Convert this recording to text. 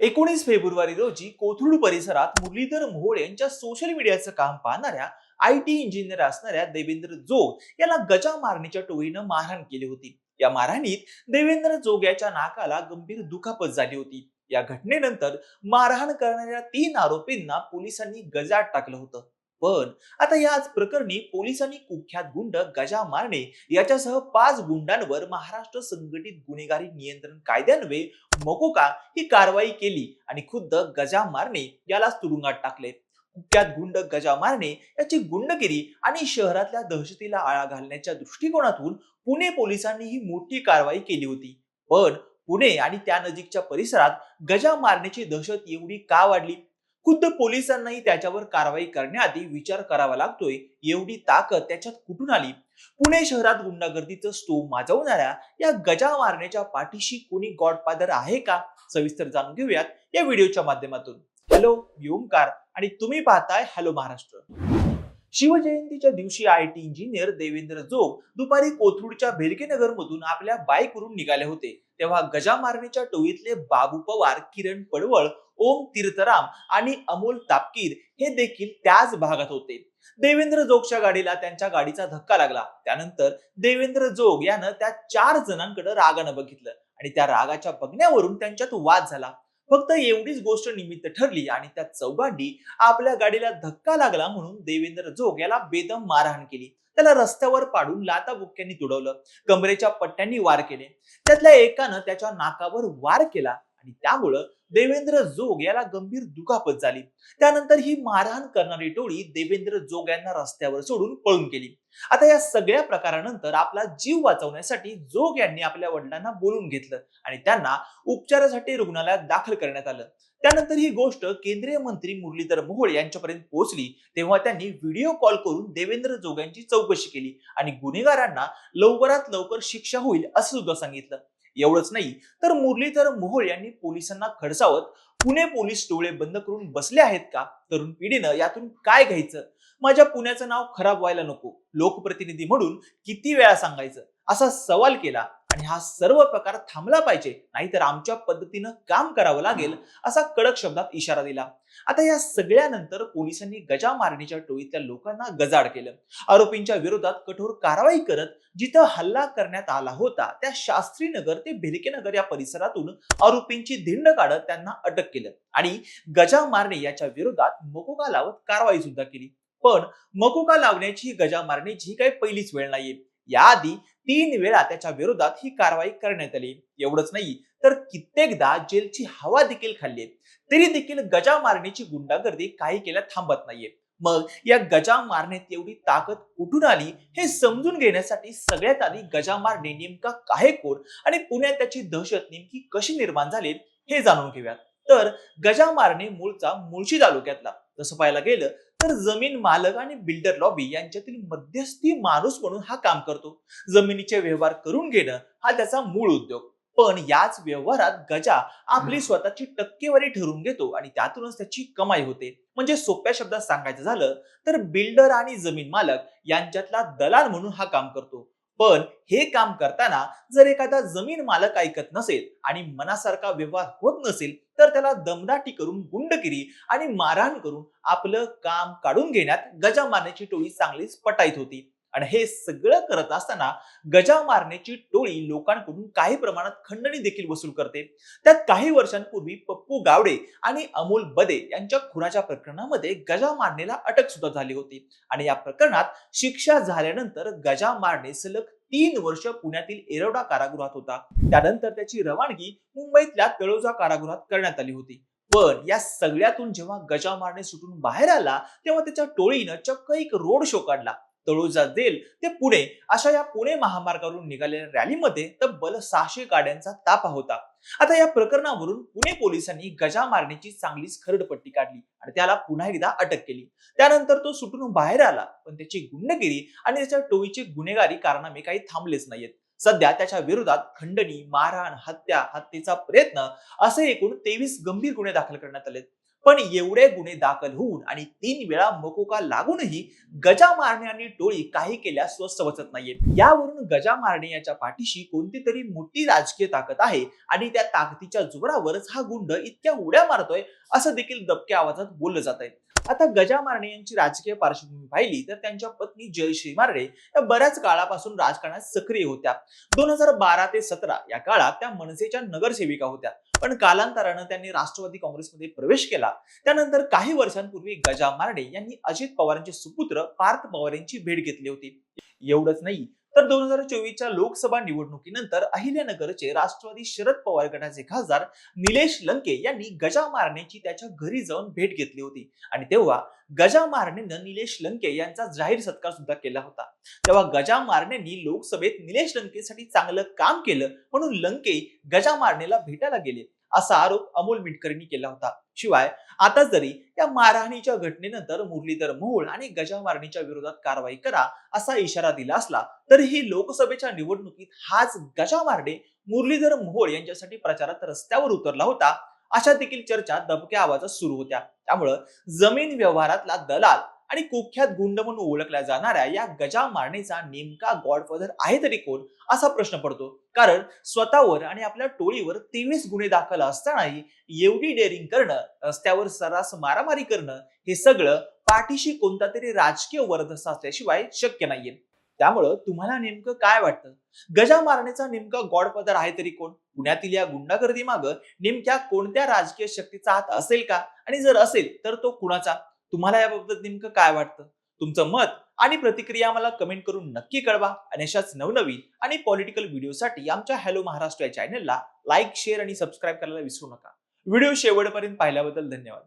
एकोणीस फेब्रुवारी रोजी कोथरूड परिसरात मुरलीधर मोहोळ यांच्या सोशल मीडियाचं काम पाहणाऱ्या आय टी इंजिनियर असणाऱ्या देवेंद्र जोग याला गजा मारण्याच्या टोळीनं मारहाण केली होती. या मारहाणीत देवेंद्र जोग याच्या नाकाला गंभीर दुखापत झाली होती. या घटनेनंतर मारहाण करणाऱ्या तीन आरोपींना पोलिसांनी गजात टाकलं होतं. पण आता याच प्रकरणी पोलिसांनी कुख्यात गुंड गजा मारणे याच्यासह पाच गुंडांवर महाराष्ट्र संघटित गुन्हेगारी नियंत्रण कायद्यान्वये मकोका ही कारवाई केली आणि खुद्द गजा मारणे यालाच तुरुंगात टाकले. कुख्यात गुंड गजा मारणे याची गुंडगिरी आणि शहरातल्या दहशतीला आळा घालण्याच्या दृष्टिकोनातून पुणे पोलिसांनी ही मोठी कारवाई केली होती. पण पुणे आणि त्या नजीकच्या परिसरात गजा मारण्याची दहशत एवढी का वाढली? खुद्द पोलिसांनाही त्याच्यावर कारवाई करण्याआधी विचार करावा लागतोय एवढी ताकद त्याच्यात कुठून आली? पुणे शहरात गुंडागर्दीचं स्तोम माजवणाऱ्या या गजा मारण्याच्या पाठीशी कोणी गॉडफादर आहे का? सविस्तर जाणून घेऊयात या व्हिडिओच्या माध्यमातून. हॅलो मी ओमकार आणि तुम्ही पाहताय हॅलो महाराष्ट्र. शिवजयंतीच्या दिवशी I T engineer Devendra Jog दुपारी कोथरूडच्या भेरकेनगर मधून आपल्या बाईकवरून निघाले होते. तेव्हा गजा मारण्याच्या टोळीतले बाबू पवार किरण पडवळ ओम तीर्थराम आणि अमोल तापकीर हे देखील त्याच भागात होते. देवेंद्र जोगच्या गाडीला त्यांच्या गाडीचा धक्का लागला. त्यानंतर देवेंद्र जोग यानं त्या चार जणांकडे रागानं बघितलं आणि त्या रागाच्या बघण्यावरून त्यांच्यात वाद झाला. फक्त एवढीच गोष्ट निमित्त ठरली आणि त्या चौघांनी आपल्या गाडीला धक्का लागला म्हणून देवेंद्र जोग याला बेदम मारहाण केली. त्याला रस्त्यावर पाडून लाता बुक्क्यांनी तुडवलं. कमरेच्या पट्ट्यांनी वार केले. त्यातल्या एकानं त्याच्या नाकावर वार केला. आणि त्यामुळं देवेंद्र जोग याला गंभीर दुखापत झाली. त्यानंतर ही मारहाण करणारी टोळी देवेंद्र जोग यांना रस्त्यावर सोडून पळून गेली. आता या सगळ्या प्रकारानंतर आपला जीव वाचवण्यासाठी जोग यांनी आपल्या वडिलांना बोलून घेतलं आणि त्यांना उपचारासाठी रुग्णालयात दाखल करण्यात आलं. त्यानंतर ही गोष्ट केंद्रीय मंत्री मुरलीधर मोहोळ यांच्यापर्यंत पोहोचली तेव्हा त्यांनी व्हिडिओ कॉल करून देवेंद्र जोग यांची चौकशी केली आणि गुन्हेगारांना लवकरात लवकर शिक्षा होईल असं सुद्धा सांगितलं. एवढंच नाही. तर मुरलीधर मोहोळ यांनी पोलिसांना खडसावत पुणे पोलीस डोळे बंद करून बसले आहेत का? तरुण पिढीनं यातून काय घ्यायचं? माझ्या पुण्याचं नाव खराब व्हायला नको लोकप्रतिनिधी म्हणून किती वेळा सांगायचं? असा सवाल केला. आणि हा सर्व प्रकार थांबला पाहिजे नाहीतर आमच्या पद्धतीनं काम करावं लागेल असा कडक शब्दात इशारा दिला. आता या सगळ्यानंतर पोलिसांनी गजा मारणीच्या टोळीतल्या लोकांना गजाड केलं. आरोपींच्या विरोधात कठोर कारवाई करत जिथं हल्ला करण्यात आला होता त्या शास्त्रीनगर ते भिरकेनगर या परिसरातून आरोपींची धिंड काढत त्यांना अटक केलं. आणि गजा मारणे याच्या विरोधात मकोका लावत कारवाई सुद्धा केली. पण मकोका लावण्याची गजा मारण्याची काही पहिलीच वेळ नाहीये. याआधी तीन वेळा त्याच्या विरोधात ही कारवाई करण्यात आली. एवढंच नाही तर कित्येकदा जेलची हवा देखील खाल्ली तरी देखील गजा मारण्याची गुंडागर्दी काही केल्या थांबत नाहीये. मग या गजा मारण्यात एवढी ताकद कुठून आली हे समजून घेण्यासाठी सगळ्यात आधी गजा मारणे नेमका काय कोण आणि पुण्यात त्याची दहशत नेमकी कशी निर्माण झाली हे जाणून घेऊयात. तर गजा मारणे मूळचा मुळशी तालुक्यातला. तसं पाहायला गेलं तर जमीन मालक आणि बिल्डर लॉबी यांच्यातील मध्यस्थी माणूस म्हणून हा काम करतो. जमिनीचे व्यवहार करून घेणं हा त्याचा मूळ उद्योग. पण याच व्यवहारात गजा आपली स्वतःची टक्केवारी ठरवून घेतो आणि त्यातूनच त्याची कमाई होते. म्हणजे सोप्या शब्दात सांगायचं झालं तर बिल्डर आणि जमीन मालक यांच्यातला दलाल म्हणून हा काम करतो. पण हे काम करताना जर एखादा जमीन मालक ऐकत नसेल आणि मनासारखा व्यवहार होत नसेल तर त्याला दमदाटी करून गुंडगिरी आणि मारहाण करून आपलं काम काढून घेण्यात गजा मारण्याची टोळी चांगलीच पटाईत होती. आणि हे सगळं करत असताना गजा मारण्याची टोळी लोकांकडून काही प्रमाणात खंडणी देखील वसूल करते. त्यात काही वर्षांपूर्वी पप्पू गावडे आणि अमोल बदे यांच्या खुनाच्या प्रकरणामध्ये गजा मारणेला अटक सुद्धा झाली होती. आणि या प्रकरणात शिक्षा झाल्यानंतर गजा मारणे सलग तीन वर्ष पुण्यातील एरवडा कारागृहात होता. त्यानंतर त्याची रवानगी मुंबईतल्या तळोजा कारागृहात करण्यात आली होती. पण या सगळ्यातून जेव्हा गजा मारणे सुटून बाहेर आला तेव्हा त्याच्या टोळीनं चक्क एक रोड शो काढला. तळोजा देल ते पुणे अशा या पुणे महामार्गावरून निघालेल्या रॅलीमध्ये तब्बल सहाशे गाड्यांचा ताफा होता. आता या प्रकरणावरून पुणे पोलिसांनी गजा मारण्याची चांगलीच खरडपट्टी काढली आणि त्याला पुन्हा एकदा अटक केली. त्यानंतर तो सुटून बाहेर आला पण त्याची गुंडगिरी आणि त्याच्या टोळीची गुन्हेगारी कारणामे काही थांबलेच नाहीयेत. सध्या त्याच्या विरोधात खंडणी मारहाण हत्या हत्येचा प्रयत्न असे एकूण तेवीस गंभीर गुन्हे दाखल करण्यात आले पण एवढे गुन्हे दाखल होऊन आणि तीन वेळा मकोका लागूनही गजा मारणे आणि टोळी काही केल्यास स्वस्त बसत नाहीये. यावरून गजा मारणे याच्या पाठीशी कोणती तरी मोठी राजकीय ताकद आहे आणि त्या ताकदीच्या जोरावरच हा गुंड इतक्या उड्या मारतोय असं देखील दबक्या आवाजात बोललं जात आहे आता गजा मारणे यांची राजकीय पार्श्वभूमी पाहिली तर त्यांच्या पत्नी जयश्री मारणे या बऱ्याच काळापासून राजकारणात सक्रिय होत्या. दोन हजार बारा ते सतरा या काळात त्या मनसेच्या नगरसेविका होत्या. पण कालांतरानं त्यांनी राष्ट्रवादी काँग्रेसमध्ये प्रवेश केला. त्यानंतर काही वर्षांपूर्वी गजा मारणे यांनी अजित पवारांचे सुपुत्र पार्थ पवार यांची भेट घेतली होती. एवढंच नाही तर दोन हजार चोवीसच्या लोकसभा निवडणुकीनंतर अहिल्यानगरचे राष्ट्रवादी शरद पवार गटाचे खासदार निलेश लंके यांनी गजा मारण्याची त्याच्या घरी जाऊन भेट घेतली होती. आणि तेव्हा गजा मारणेनं निलेश लंके यांचा जाहीर सत्कार सुद्धा केला होता. तेव्हा गजा मारनेनी लोकसभेत निलेश लंकेसाठी चांगलं काम केलं म्हणून लंके गजा मारणेला भेटायला गेले. असा आरोप अमोल मिटकरींनी केला होता. शिवाय आता जरी या मारहाणीच्या घटनेनंतर मुरलीधर मोहोळ आणि गजामारणीच्या विरोधात कारवाई करा असा इशारा दिला असला तरीही लोकसभेच्या निवडणुकीत हाच गजामारणे मुरलीधर मोहोळ यांच्यासाठी प्रचारात रस्त्यावर उतरला होता अशा देखील चर्चा दबक्या आवाजात सुरू होत्या. त्यामुळं जमीन व्यवहारातला दलाल आणि कुख्यात गुंड म्हणून ओळखल्या जाणाऱ्या या गजा मारणेचा नेमका गॉडफादर आहे तरी कोण असा प्रश्न पडतो. कारण स्वतःवर आणि आपल्या टोळीवर तेवीस गुन्हे दाखल असतानाही एवढी डेअरिंग करणं रस्त्यावर सरास मारामारी करणं हे सगळं पाठीशी कोणता तरी राजकीय वर्धस असल्याशिवाय शक्य नाहीये. त्यामुळं तुम्हाला नेमकं काय वाटतं? गजा मारण्याचा नेमका गॉडफादर आहे तरी कोण? पुण्यातील या गुंडागर्दी मागं नेमक्या कोणत्या राजकीय शक्तीचा हात असेल का? आणि जर असेल तर तो कुणाचा? तुम्हाला याबाबत नेमकं काय वाटतं? तुमचं मत आणि प्रतिक्रिया मला कमेंट करून नक्की कळवा. आणि अशाच नवनवीन आणि पॉलिटिकल व्हिडिओसाठी आमच्या हॅलो महाराष्ट्र या चॅनलला लाईक शेअर आणि सबस्क्राईब करायला विसरू नका. व्हिडिओ शेवटपर्यंत पाहिल्याबद्दल धन्यवाद.